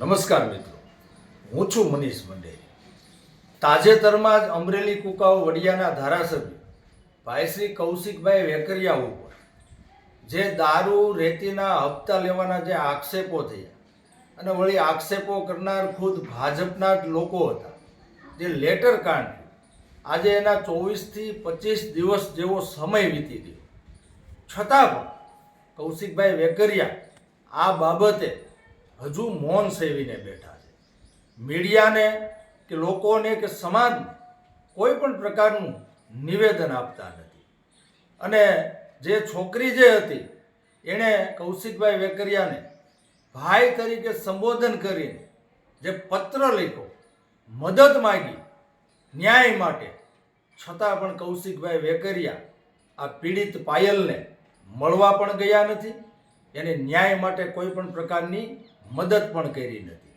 નમસ્કાર મિત્રો. હું છું મનીષ મંડેરી. તાજેતરમાં જ અમરેલી કુકાઓ વડિયાના ધારાસભ્ય ભાઈ શ્રી કૌશિકભાઈ વેકરિયા ઉપર, જે દારૂ રેતીના હપ્તા લેવાના જે આક્ષેપો થયા અને વળી આક્ષેપો કરનાર ખુદ ભાજપના જ લોકો હતા, જે લેટર કાંડ આજે એના ચોવીસથી પચીસ દિવસ જેવો સમય વીતી ગયો. છતાં પણ કૌશિકભાઈ વેકરિયા આ બાબતે હજુ મૌન સેવીને બેઠા છે. મીડિયાને કે લોકોને કે સમાજને કોઈ પણ પ્રકારનું નિવેદન આપતા નથી. અને જે છોકરી જે હતી, એણે કૌશિકભાઈ વેકરિયાને ભાઈ તરીકે સંબોધન કરીને જે પત્ર લખ્યો, મદદ માગી, ન્યાય માટે, છતાં પણ કૌશિકભાઈ વેકરિયા આ પીડિત પાયલને મળવા પણ ગયા નથી. એને ન્યાય માટે કોઈ પણ પ્રકારની મદદ પણ કરી નથી.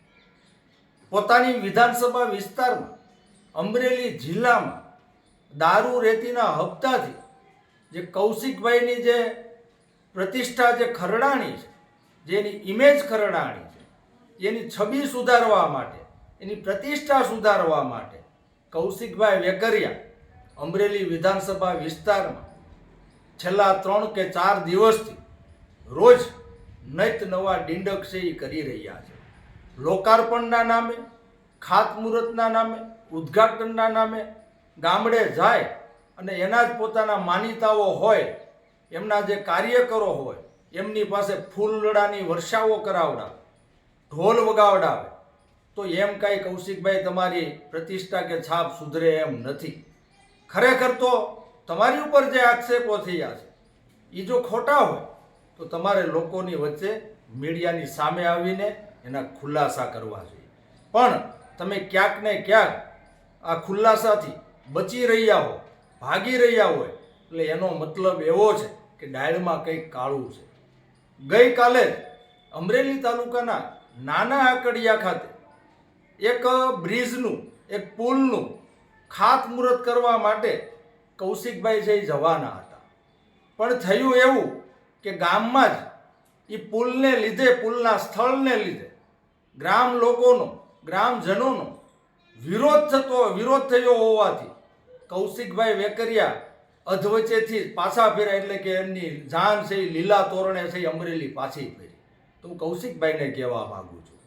પોતાની વિધાનસભા વિસ્તારમાં, અમરેલી જિલ્લામાં દારૂ રેતીના હપ્તાથી જે કૌશિકભાઈની જે પ્રતિષ્ઠા જે ખરડાણી છે, જેની ઇમેજ ખરડાણી છે, એની છબી સુધારવા માટે, એની પ્રતિષ્ઠા સુધારવા માટે કૌશિકભાઈ વેકરિયા અમરેલી વિધાનસભા વિસ્તારમાં છેલ્લા ત્રણ કે ચાર દિવસથી રોજ નૈત નવા ડિંડક કરી રહ્યા છે. લોકાર્પણના નામે, ખાતમુહૂર્તના નામે, ઉદ્ઘાટનના નામે ગામડે જાય અને એના જ પોતાના માનીતાઓ હોય, એમના જે કાર્યકરો હોય, એમની પાસે ફૂલડાની વર્ષાઓ કરાવડાવે, ઢોલ વગાવડાવે, તો એમ કાંઈ કૌશિકભાઈ તમારી પ્રતિષ્ઠા કે છાપ સુધરે એમ નથી. ખરેખર તો તમારી ઉપર જે આક્ષેપો થયા છે એ જો ખોટા હોય તો તમારે લોકોની વચ્ચે મીડિયાની સામે આવીને એના ખુલાસા કરવા જોઈએ. પણ તમે ક્યાંક ને ક્યાંક આ ખુલાસાથી બચી રહ્યા હો, ભાગી રહ્યા હોય, એટલે એનો મતલબ એવો છે કે ડાયળમાં કંઈક કાળું છે. ગઈકાલે અમરેલી તાલુકાના નાના આકડિયા ખાતે એક બ્રિજનું, એક પુલનું ખાતમુહૂર્ત કરવા માટે કૌશિકભાઈ છે જવાના હતા. પણ થયું એવું કે ગામમાં જ એ પુલને લીધે, પુલના સ્થળને લીધે ગ્રામ લોકોનો, ગ્રામજનોનો વિરોધ થતો, વિરોધ થયો હોવાથી કૌશિકભાઈ વેકરિયા અધવચ્ચેથી પાછા ફેર્યા એટલે કે એમની જાન છે એ લીલા તોરણે છે અમરેલી પાછી ફેરી. તો હું કૌશિકભાઈને કહેવા માગું છું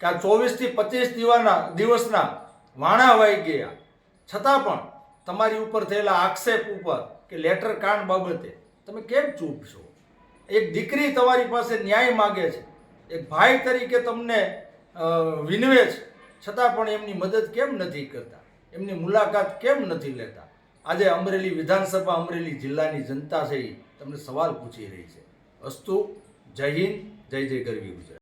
કે આ ચોવીસથી પચીસ દિવાના, દિવસના વાણા વાઈ ગયા. છતાં પણ તમારી ઉપર થયેલા આક્ષેપ ઉપર કે લેટર કાંડ બાબતે તમે કેમ ચૂપ છો? એક દીકરી તમારી પાસે ન્યાય માગે છે. એક ભાઈ તરીકે તમને વિનવે છે. છતાં પણ એમની મદદ કેમ નથી કરતા? એમની મુલાકાત કેમ નથી લેતા? આજે અમરેલી વિધાનસભા, અમરેલી જિલ્લાની જનતા છે એ તમને સવાલ પૂછી રહી છે. અસ્તુ, જય હિન્દ, જય જય ગરવી ગુજરાત.